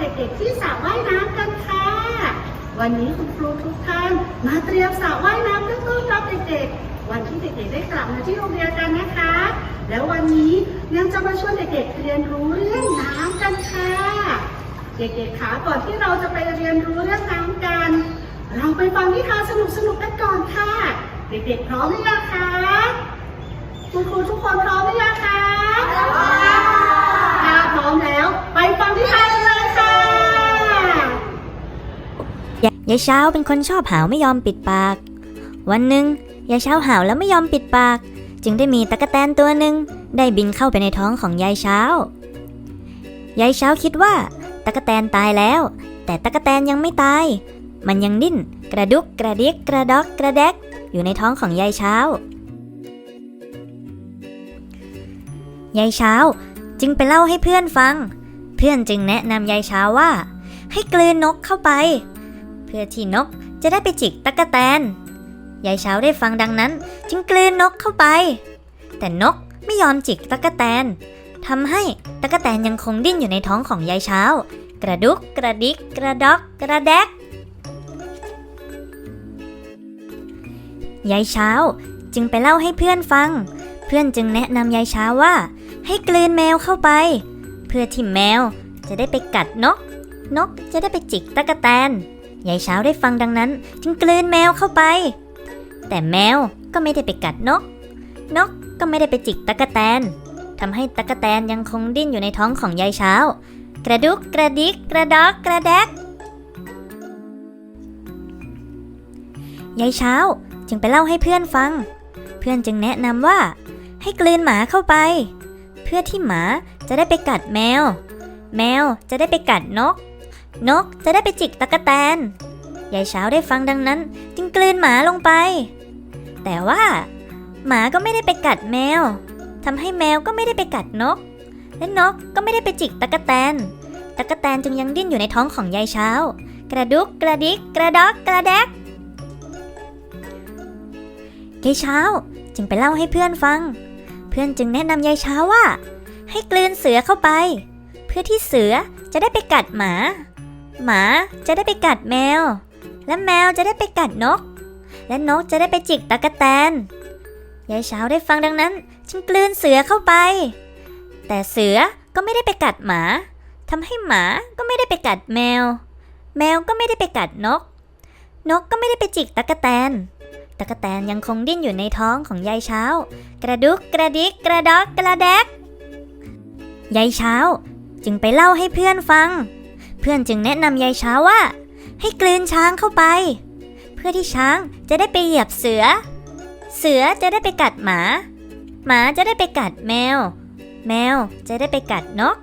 เด็กๆที่สระว่ายน้ำกันค่ะ วันนี้คุณครูทุกท่าน มาเตรียมสระว่ายน้ำเพื่อต้อนรับเด็กๆ วันที่เด็กๆได้กลับมาที่โรงเรียนกันนะคะ แล้ววันนี้ยังจะมาชวนเด็กๆเรียนรู้เรื่องน้ำกันค่ะ เด็กๆขาก่อนที่เราจะไปเรียนรู้เรื่องน้ำกัน เราไปฟังนิทานสนุกๆกันก่อนค่ะ เด็กๆพร้อมหรือยังคะคุณครูทุกคนพร้อมหรือยังคะถ้าพร้อมแล้ว ไปฟังนิทาน ยายเช้าเป็นคนชอบหาวไม่ยอมปิดปาก วันหนึ่งยายเช้าหาวแล้วไม่ยอมปิดปาก จึงได้มีตะกแตนตัวหนึ่งได้บินเข้าไปในท้องของยายเช้ายายเช้าคิดว่าตะกแตนตายแล้ว แต่ตะกแตนยังไม่ตาย มันยังดิ้น กระดุกกระดิกกระดอกกระแดก อยู่ในท้องของยายเช้ายายเช้าจึงไปเล่าให้เพื่อนฟัง เพื่อนจึงแนะนำยายเช้าว่า ให้กลืนนกเข้าไป เพื่อที่นกจะได้ไปจิกตะกะแตนยายเช้าได้ฟังดังนั้นจึงกลืนนกเข้าไป แต่นกไม่ยอมจิกตะกะแตนทำให้ตะกะแตนยังคงดิ้นอยู่ในท้องของยายเช้า กระดุกกระดิกกระดอกกระแดกยายเช้าจึงไปเล่าให้เพื่อนฟัง เพื่อนจึงแนะนำยายเช้าว่า ให้กลืนแมวเข้าไป เพื่อที่แมวจะได้ไปกัดนก นกจะได้ไปจิกตะกะแตน ยายเช้าได้ฟังดังนั้น จึงกลืนแมวเข้าไป แต่แมวก็ไม่ได้ไปกัดนก นกก็ไม่ได้ไปจิกตะกะแตนทำให้ตะกะแตนยังคงดิ้นอยู่ในท้องของยายเช้า กระดุกกระดิกกระดอกกระแดกยายเช้าจึงไปเล่าให้เพื่อนฟัง เพื่อนจึงแนะนำว่า ให้กลืนหมาเข้าไป เพื่อที่หมาจะได้ไปกัดแมว แมวจะได้ไปกัดนก นกจะได้ไปจิกตะกะแตน ยายเช้าได้ฟังดังนั้น จึงกลืนหมาลงไป แต่ว่า หมาก็ไม่ได้ไปกัดแมวทำให้แมวก็ไม่ได้ไปกัดนก และนกก็ไม่ได้ไปจิกตะกะแตน ตะกะแตนจึงยังดิ้นอยู่ในท้องของยายเช้า กระดุกกระดิกกระดอกกระแดกยายเช้าจึงไปเล่าให้เพื่อนฟัง เพื่อนจึงแนะนำยายเช้าว่า ให้กลืนเสือเข้าไป เพื่อที่เสือจะได้ไปกัดหมา หมาจะได้ไปกัดแมว และแมวจะได้ไปกัดนก และนกจะได้ไปจิกตะกะแตน ยายเช้าได้ฟังดังนั้น จึงกลืนเสือเข้าไป แต่เสือก็ไม่ได้ไปกัดหมาทำให้หมาก็ไม่ได้ไปกัดแมว แมวก็ไม่ได้ไปกัดนก นกก็ไม่ได้ไปจิกตะกะแตนตะกะแตนยังคงดิ้นอยู่ในท้องของยายเช้า กระดุกกระดิกกระดอกกระแดกยายเช้า จึงไปเล่าให้เพื่อนฟัง เพื่อนจึงแนะนำยายเช้าว่า ให้กลืนช้างเข้าไป เพื่อที่ช้างจะได้ไปเหยียบเสือ เสือจะได้ไปกัดหมา หมาจะได้ไปกัดแมว แมวจะได้ไปกัดนก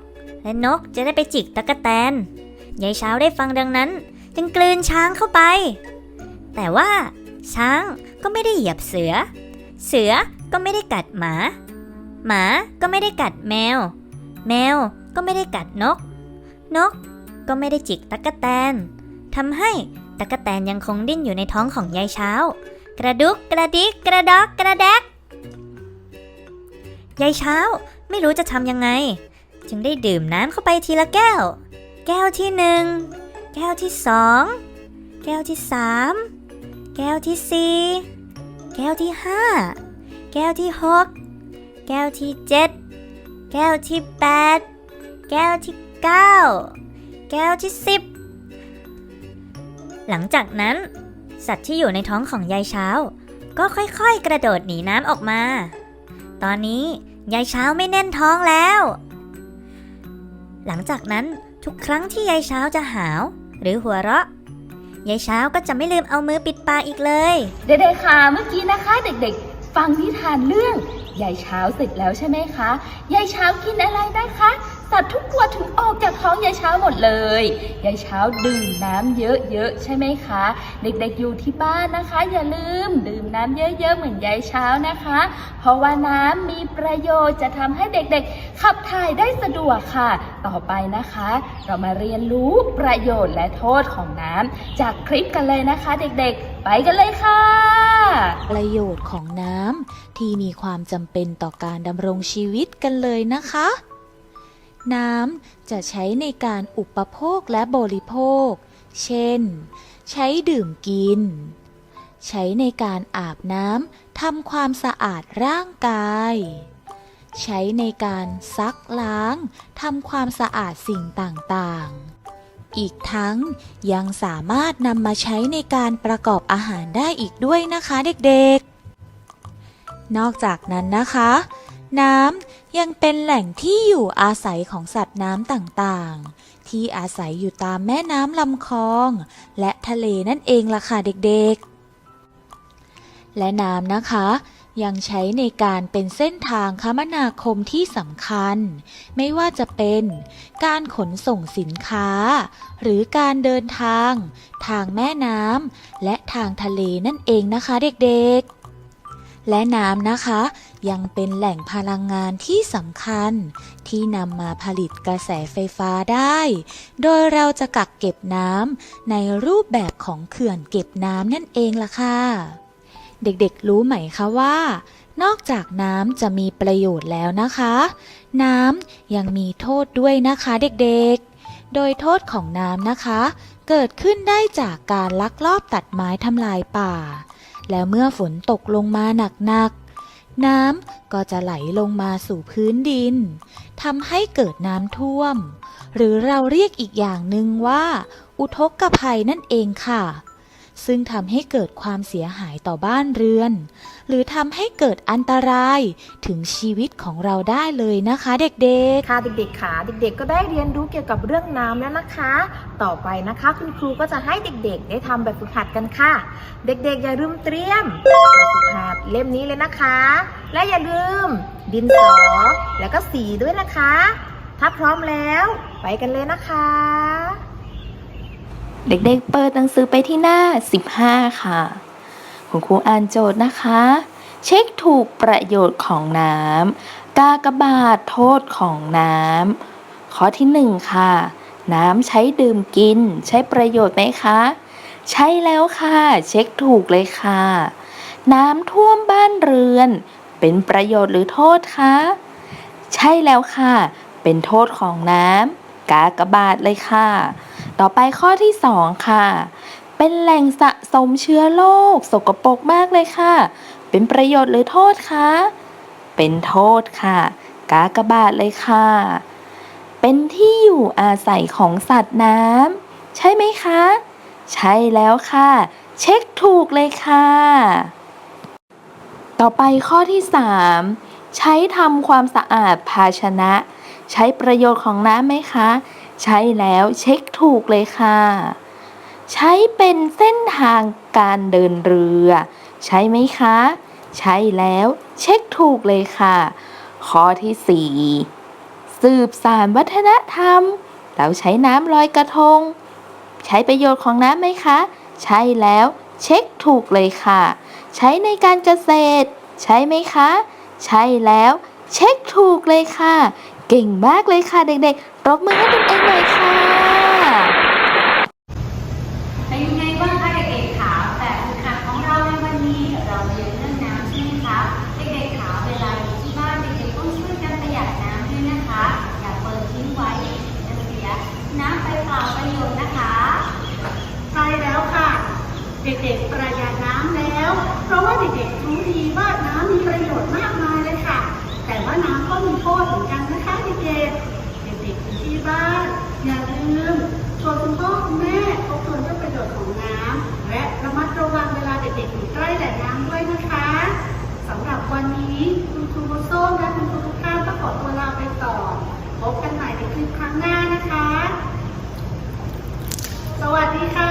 และนกจะได้ไปจิกตะกะแตนยายเช้าได้ฟังดังนั้น จึงกลืนช้างเข้าไป แต่ว่าช้างก็ไม่ได้เหยียบเสือ เสือก็ไม่ได้กัดหมา หมาก็ไม่ได้กัดแมว แมวก็ไม่ได้กัดนก นก ก็ไม่ได้จิกตะกะแตนทำให้ตะกะแตนยังคงดิ้นอยู่ในท้องของยายเช้า กระดุกกระดิกกระดอกกระแดกยายเช้าไม่รู้จะทำยังไง จึงได้ดื่มน้ำเข้าไปทีละแก้ว แก้วที่หนึ่งแก้วที่สองแก้วที่สามแก้วที่สี่แก้วที่ห้าแก้วที่หกแก้วที่เจ็ดแก้วที่แปดแก้วที่เก้า แก้วที่สิบหลังจากนั้น สัตว์ที่อยู่ในท้องของยายเช้า ก็ค่อยๆ กระโดดหนีน้ำออกมา ตอนนี้ยายเช้าไม่แน่นท้องแล้ว หลังจากนั้นทุกครั้งที่ยายเช้าจะหาว หรือหัวเราะยายเช้าก็จะไม่ลืมเอามือปิดปากอีกเลย เด็กๆค่ะเมื่อกี้นะคะ เด็กๆ ฟังนิทานเรื่องยายเช้าเสร็จแล้วใช่ไหมคะยายเช้ากินอะไรนะคะ สัตว์ทุกตัวถึงออกจากท้องยายเช้าหมดเลย ยายเช้าดื่มน้ำเยอะๆใช่ไหมคะ เด็กๆอยู่ที่บ้านนะคะ อย่าลืมดื่มน้ำเยอะๆเหมือนยายเช้านะคะ เพราะว่าน้ำมีประโยชน์จะทำให้เด็กๆ ขับถ่ายได้สะดวกค่ะ ต่อไปนะคะ เรามาเรียนรู้ประโยชน์และโทษของน้ำจากคลิปกันเลยนะคะ เด็กๆ ไปกันเลยค่ะ ประโยชน์ของน้ำที่มีความจำเป็นต่อการดำรงชีวิตกันเลยนะคะ น้ำจะใช้ในการอุปโภคและบริโภค เช่น ใช้ดื่มกิน ใช้ในการอาบน้ำทำความสะอาดร่างกาย ใช้ในการซักล้างทำความสะอาดสิ่งต่างๆอีกทั้งยังสามารถนำมาใช้ในการประกอบอาหารได้อีกด้วยนะคะเด็กๆ นอกจากนั้นนะคะ น้ำยังเป็นแหล่งที่อยู่อาศัยของสัตว์น้ำต่างๆ ที่อาศัยอยู่ตามแม่น้ำลำคลอง และทะเลนั่นเองล่ะค่ะเด็กๆ และน้ำนะคะยังใช้ในการเป็นเส้นทางคมนาคมที่สำคัญ ไม่ว่าจะเป็นการขนส่งสินค้า หรือการเดินทาง ทางแม่น้ำและทางทะเลนั่นเองนะคะเด็กๆ และน้ำนะคะ ยังเป็นแหล่งพลังงานที่สำคัญ ที่นำมาผลิตกระแสไฟฟ้าได้ โดยเราจะกักเก็บน้ำในรูปแบบของเขื่อนเก็บน้ำนั่นเองล่ะค่ะ เด็กๆรู้ไหมคะว่านอกจากน้ำจะมีประโยชน์แล้วนะคะ น้ำยังมีโทษด้วยนะคะเด็กๆ โดยโทษของน้ำนะคะ เกิดขึ้นได้จากการลักลอบตัดไม้ทำลายป่า แล้วเมื่อฝนตกลงมาหนักๆ น้ำก็จะไหลลงมาสู่พื้นดินทำให้เกิดน้ำท่วม หรือเราเรียกอีกอย่างหนึ่งว่า อุทกภัยนั่นเองค่ะ ซึ่งทำให้เกิดความเสียหายต่อบ้านเรือน หรือทำให้เกิดอันตรายถึงชีวิตของเราได้เลยนะคะเด็กๆ ค่ะเด็กๆค่ะเด็กๆ ก็ได้เรียนรู้เกี่ยวกับเรื่องน้ำแล้วนะคะ ต่อไปนะคะคุณครูก็จะให้เด็กๆ ได้ทำแบบฝึกหัดกันค่ะ เด็กๆ อย่าลืมเตรียมแบบฝึกหัดเล่มนี้เลยนะคะ และอย่าลืม ดินสอแล้วก็สีด้วยนะคะ ถ้าพร้อมแล้วไปกันเลยนะคะเด็กๆเปิดหนังสือไปที่หน้า 15 ค่ะ คุณครูอ่านโจทย์นะคะ เช็คถูกประโยชน์ของน้ำกากบาทโทษของน้ำข้อที่ 1 ค่ะ น้ำใช้ดื่มกิน ใช้ประโยชน์ไหมคะ ใช่แล้วค่ะ เช็คถูกเลยค่ะ น้ำท่วมบ้านเรือน เป็นประโยชน์หรือโทษคะใช่แล้วค่ะ เป็นโทษของน้ำกากบาทเลยค่ะ ต่อไปข้อที่ 2 ค่ะ เป็นแหล่งสะสมเชื้อโรคสกปรกมากเลยค่ะ เป็นประโยชน์หรือโทษคะ เป็นโทษค่ะ กากบาทเลยค่ะ เป็นที่อยู่อาศัยของสัตว์น้ำใช่ไหมคะ ใช่แล้วค่ะ เช็คถูกเลยค่ะ ต่อไปข้อที่ 3 ใช้ทำความสะอาดภาชนะ ใช้ประโยชน์ของน้ำไหมคะ ใช่แล้วเช็คถูกเลยค่ะ ใช้เป็นเส้นทางการเดินเรือ ใช่ไหมคะ ใช่แล้วเช็คถูกเลยค่ะ ข้อที่ 4 สืบสารวัฒนธรรม เราใช้น้ำลอยกระทง ใช้ประโยชน์ของน้ำไหมคะ ใช่แล้วเช็คถูกเลยค่ะ ใช้ในการเกษตร ใช่ไหมคะ ใช่แล้วเช็คถูกเลยค่ะ เก่งมากเลยค่ะเด็กๆรบมือให้ตัวเองหน่อยค่ะ น้ำไปเปล่าประโยชน์นะคะ ใช่แล้วค่ะ เด็กๆประหยัดน้ำแล้ว เพราะว่าเด็กๆรู้ดีว่าน้ำมีประโยชน์มากมายเลยค่ะ แต่ว่าน้ำก็มีโทษเหมือนกันนะคะเด็กๆ เด็กๆอย่ที่บ้าน อย่าลืมชวนคุณพ่อคุณแม่ทบทวนเรื่องประโยชน์ของน้ำและระมัดระวังเวลาเด็กๆอยู่ใกล้แหล่งน้ำด้วยนะคะสำหรับวันนี้คุณครูโซ่และคุณครูทุกท่านต้องขอตัวลาไปต่อพบกันใหม่ในคลิปครั้งหน้านะคะ ค่ะ